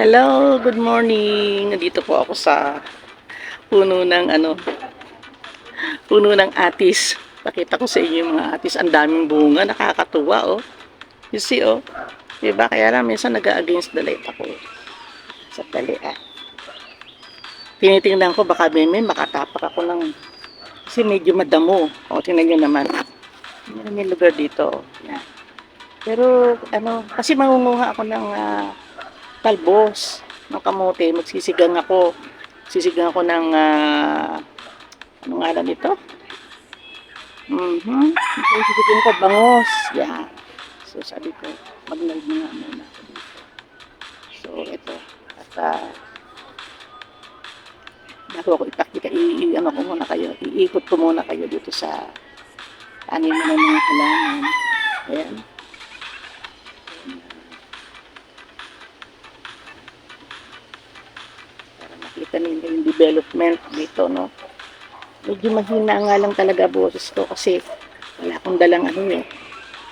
Hello, good morning. Nandito po ako sa puno ng ano, puno ng atis. Pakita ko sa inyo yung mga atis. Ang daming bunga, nakakatuwa oh. You see oh. Diba? Kaya lang minsan nag-against the light ako. Sa tali ah. Tinitingnan ko baka may may makatapak ako ng kasi medyo madamo. O, tingnan nyo naman. Tingnan may lugar dito. Yan. Pero, ano, kasi mangunguha ako ng ah, talbos ng kamote. Magsisigang ako. Sisigang ako ng, ah, ano nga lang ito? Mhm. Sisigang ko bangos. Yan. So, sabi ko, mag-live na nga muna dito. So, ito. At, ah, bago ako ipakita, i, ano ko muna kayo, iikot ko muna kayo dito sa anim na mga halaman. Ayan. Development dito, no? Medyo mahina nga lang talaga boses ko kasi wala akong dalang ano eh,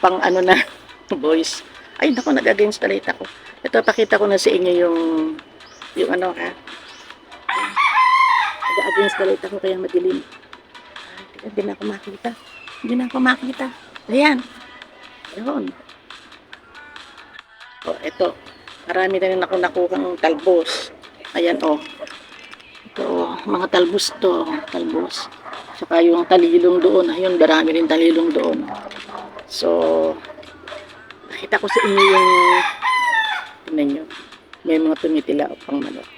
pang ano na voice. Ay, naku, nag-against light ako. Ito, pakita ko na sa inyo yung, yung ano ha, nag-against light ako kaya madilim. Hindi na ako makita. Hindi na ako makita. Ayan. Ayun. O, ito. Marami na rin ako nakuhang talbos. Ayan, o. Ito, mga talbos to. Talbos. Saka yung talilong doon. Ayun, marami rin talilong doon. So, nakita ko sa inyo yung tingnan nyo. May mga tumitila o pang manok.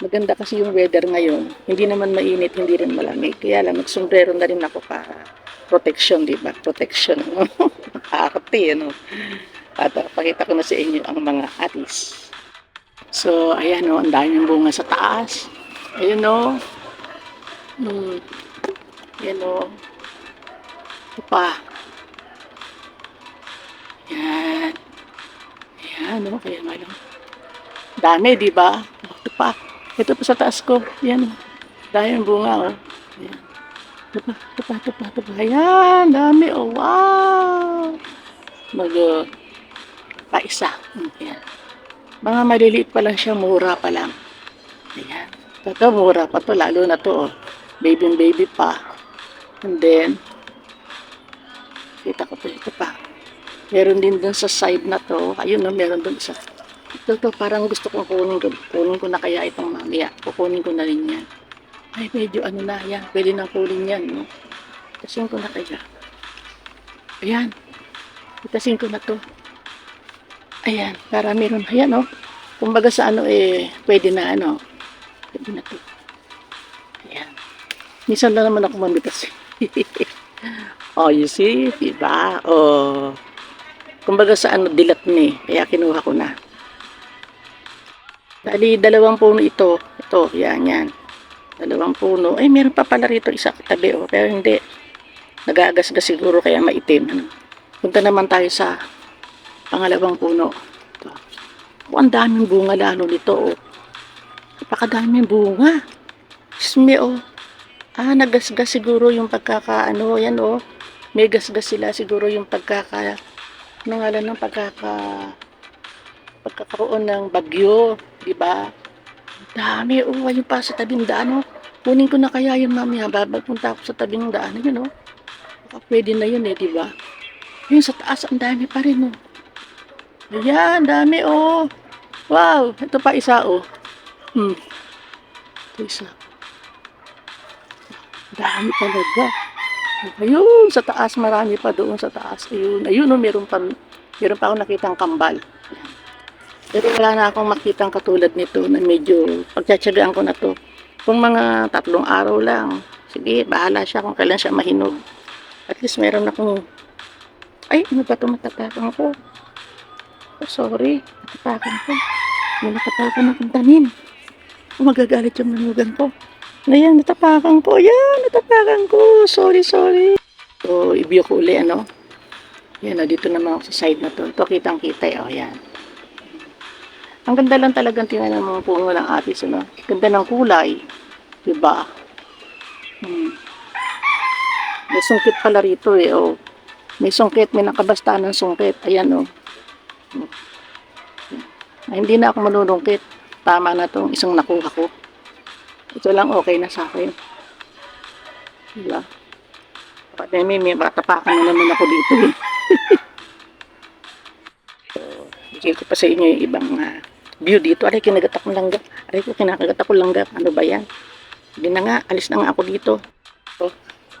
Maganda kasi yung weather ngayon. Hindi naman mainit, hindi rin malamig. Kaya lang, nagsombrero na rin ako para protection, di ba? Protection. Nakakati, ano? At uh, pakita ko na sa inyo ang mga atis. So, ayan o, ang daming bunga sa taas. Ayun o. Hmm. Ayan o. Ito pa. Yan. Yan o, kaya nga lang. Dami, di ba? Ito pa. Ito pa sa taas ko. Yan. Dahil yung bunga, oh. Yan. Ito pa, ito pa, ito pa, ito pa. Yan, dami, oh. Wow! Mag, uh, pa isa. Hmm, Yan. Mga maliliit pa lang siya, mura pa lang. Ayan. Ito, mura pa to, lalo na to, oh. Baby baby pa. And then, kita ko to, ito pa. Meron din dun sa side na to. Ayun, no, meron dun isa. Ito to, parang gusto kong kunin ko. Kunin ko na kaya itong mamaya. Kukunin ko na rin yan. Ay, medyo ano na, yan. Pwede nang kunin yan, no? Itasin ko na kaya. Ayan. Itasin ko na to. Ayan, para meron. Ayan, no? Kumbaga sa ano, eh, pwede na, ano. Pwede na to. Ayan. Minsan lang naman ako mamitas. oh, you see? Diba? Oh. Kumbaga sa ano, dilat ni. Kaya kinuha ko na. Dali, dalawang puno ito. Ito, yan, yan. Dalawang puno. Ay, meron pa pala rito isa katabi, oh. Pero hindi. Nagagasgas siguro kaya maitim. Ano. Punta naman tayo sa pangalawang puno. Ito. Oh, ang daming bunga lalo nito, oh. Napakadaming bunga. Diyos me, oh. Ah, nagasgas siguro yung pagkakaano, yan, oh. May gasgas sila siguro yung pagkaka, ano nga lang ng pagkaka, pagkakaroon ng bagyo, di ba? Dami, oh, ayun pa sa tabing daan, oh. Kunin ko na kaya yun mamaya, babagpunta ako sa tabing daan, yun, oh. Pwede na yun, eh, di ba? Yun, sa taas, ang dami pa rin, oh. Ayan, dami, oh. Wow, ito pa isa, oh. Hmm. Ito isa. Dami talaga. Ayun, sa taas, marami pa doon sa taas. Ayun, ayun, oh, meron pa, meron pa akong nakitang kambal. Pero wala na akong makitang katulad nito na medyo pagtsatsagaan ko na to. Kung mga tatlong araw lang, sige, bahala siya kung kailan siya mahinog. At least meron akong, ay, ano ba ito matatakan ko? Oh, sorry, natatakan ko. May natatakan akong tanim. Oh, magagalit yung manugan ko. Ayan, natapakan ko. Ayan, natapakan ko. Sorry, sorry. So, ibiyo ko uli, ano? Yan, oh, dito naman ako sa side na to. Ito, kitang-kita, oh, yan. Ang ganda lang talagang tingnan ng mga puno ng atis, ano? Ganda ng kulay. Diba? Hmm. May sungkit pala rito, eh, oh. May sungkit, may nakabasta ng sungkit. Ayan, oh. Na hindi na ako manunungkit. Tama na tong isang nakuha ko. Ito lang okay na sa akin. Diba? Kapag may, may matapakan na naman ako dito eh. so, bigay ko pa sa inyo yung ibang ah, view dito. Aray, kinagat akong langgam. Aray ko, kinakagat ako langgam. Ano ba yan? Hindi na nga, alis na nga ako dito. So,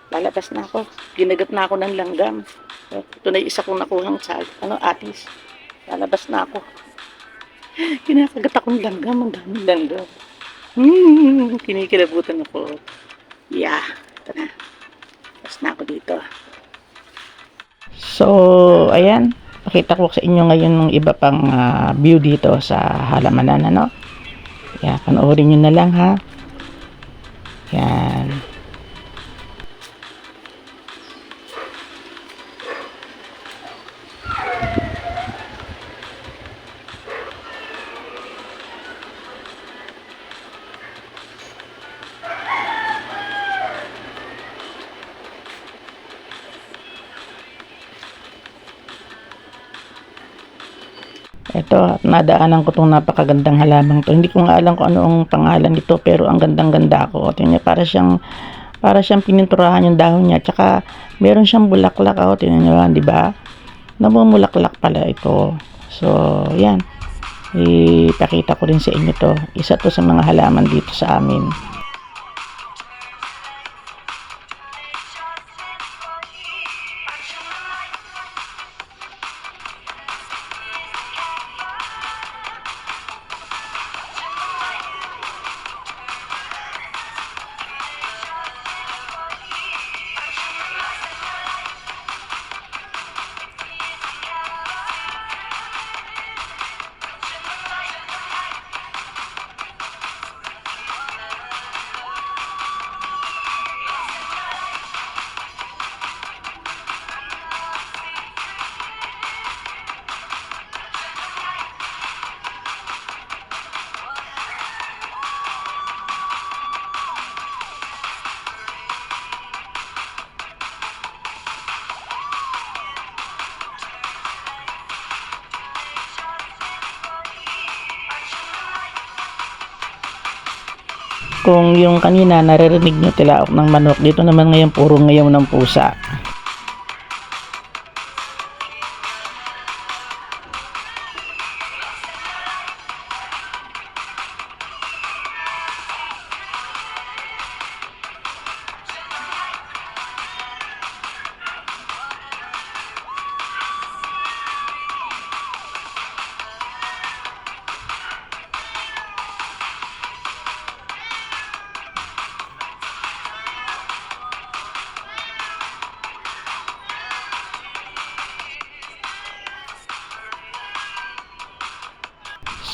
lalabas na ako. Ginagat na ako ng langgam. So, ito na yung isa kong nakuhang sa, ano, atis. Lalabas na ako. Kinakagat akong langgam. Ang daming langgam. Hmm, kinikilabutan ako. Yeah, ito na. Tapos na ako dito. So, ayan. Pakita ko sa inyo ngayon ng iba pang ah, view dito sa halamanan, ano? Kaya, panoorin nyo na lang, ha? Ito, nadaanan ko itong napakagandang halamang to. Hindi ko nga alam kung ano ang pangalan nito, pero ang gandang-ganda ko. Tingnan niyo, para siyang, para siyang pininturahan yung dahon niya. Tsaka, meron siyang bulaklak. Oh, tingnan niyo, di ba? Namumulaklak pala ito. So, yan. Ipakita ko rin sa inyo to. Isa to sa mga halaman dito sa amin. Kung yung kanina naririnig nyo tilaok ng manok, dito naman ngayon puro ngayon ng pusa.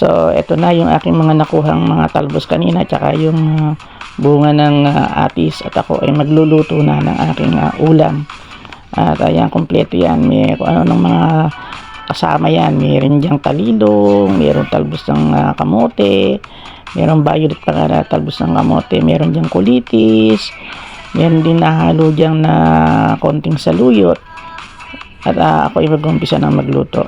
So, ito na yung aking mga nakuhang mga talbos kanina tsaka yung ah, bunga ng ah, atis at ako ay magluluto na ng aking ah, ulam. At ayan, kompleto yan. May kung ano ng mga kasama yan. Meron diyang talilong, meron talbos ng ah, kamote, meron violet pa nga talbos ng kamote, meron diyang kulitis, meron din nahalo diyang na konting saluyot. At ah, ako ay mag-umpisa ng magluto.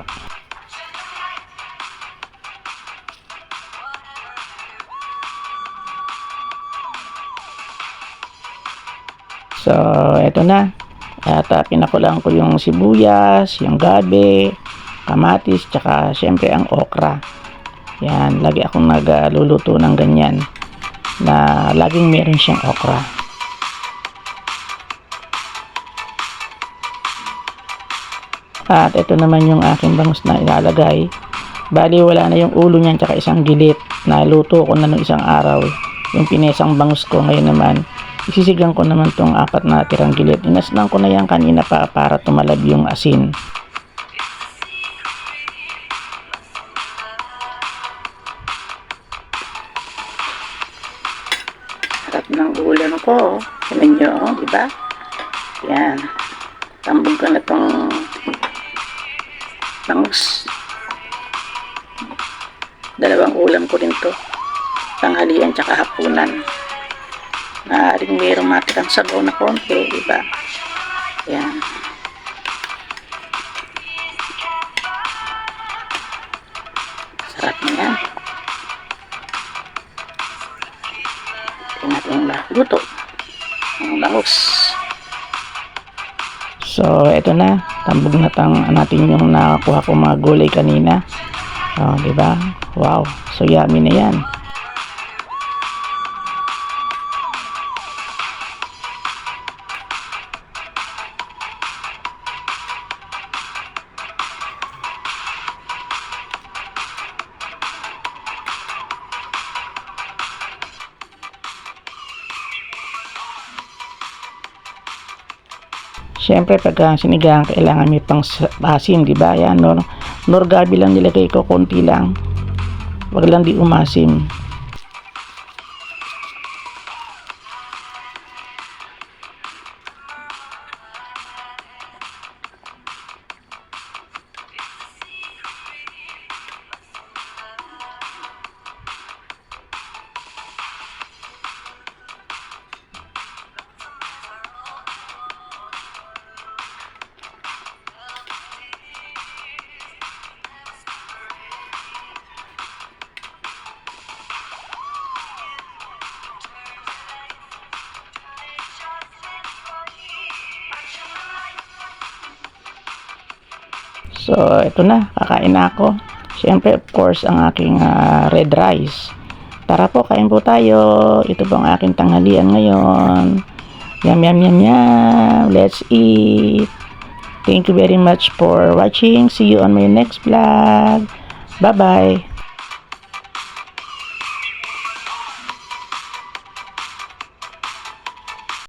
So, eto na. At uh, pinakulang ko yung sibuyas, yung gabi, kamatis, tsaka syempre ang okra. Yan, lagi akong nagluluto ng ganyan na laging meron siyang okra. At ito naman yung aking bangus na ilalagay. Bali, wala na yung ulo niyan tsaka isang gilit na luto ko na nung isang araw. Yung pinesang bangus ko ngayon naman, isisigang ko naman tong apat na tirang gilit. Inaslang ko na yan kanina pa para tumalab yung asin. Sarap ng ulam ko. Tignan nyo, oh? Yan. Tambog ko na tong bangus. Dalawang ulam ko rin to. Tanghalian tsaka hapunan maaaring mayroong matirang sabaw na konti, di ba? Yan. Sarap na yan. Ito natin luto. Ang lahos. So, eto na. Tambog na tang natin yung nakakuha ko mga gulay kanina. Oh, di ba? Wow. So, yummy na yan. Siyempre, pagka sinigang, kailangan may pang asim, di ba? Yan, no? Norgabi lang nilagay ko, konti lang. Wag lang di umasim. So, ito na. Kakain ako. Siyempre, of course, ang aking ah, red rice. Tara po, kain po tayo. Ito po ang aking tanghalian ngayon. Yum, yum, yum, yum. Let's eat. Thank you very much for watching. See you on my next vlog. Bye-bye.